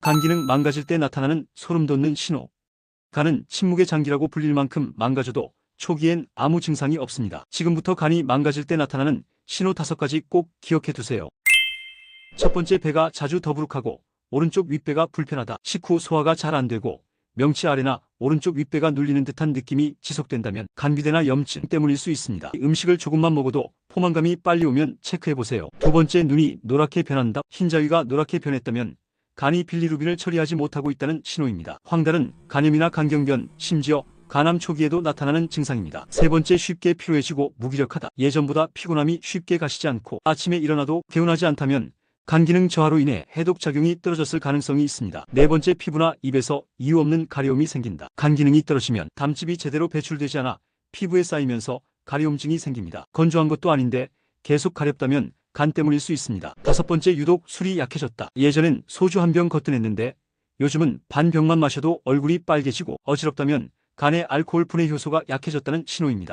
간 기능 망가질 때 나타나는 소름 돋는 신호. 간은 침묵의 장기라고 불릴 만큼 망가져도 초기엔 아무 증상이 없습니다. 지금부터 간이 망가질 때 나타나는 신호 다섯 가지 꼭 기억해 두세요. 첫 번째 배가 자주 더부룩하고 오른쪽 윗배가 불편하다. 식후 소화가 잘 안 되고 명치 아래나 오른쪽 윗배가 눌리는 듯한 느낌이 지속된다면 간비대나 염증 때문일 수 있습니다. 음식을 조금만 먹어도 포만감이 빨리 오면 체크해 보세요. 두 번째 눈이 노랗게 변한다. 흰자위가 노랗게 변했다면 간이 빌리루빈을 처리하지 못하고 있다는 신호입니다. 황달은 간염이나 간경변, 심지어 간암 초기에도 나타나는 증상입니다. 세 번째 쉽게 피로해지고 무기력하다. 예전보다 피곤함이 쉽게 가시지 않고 아침에 일어나도 개운하지 않다면 간 기능 저하로 인해 해독 작용이 떨어졌을 가능성이 있습니다. 네 번째 피부나 입에서 이유 없는 가려움이 생긴다. 간 기능이 떨어지면 담즙이 제대로 배출되지 않아 피부에 쌓이면서 가려움증이 생깁니다. 건조한 것도 아닌데 계속 가렵다면 간 때문일 수 있습니다. 다섯 번째 유독 술이 약해졌다. 예전엔 소주 한 병 거뜬했는데 요즘은 반 병만 마셔도 얼굴이 빨개지고 어지럽다면 간의 알코올 분해 효소가 약해졌다는 신호입니다.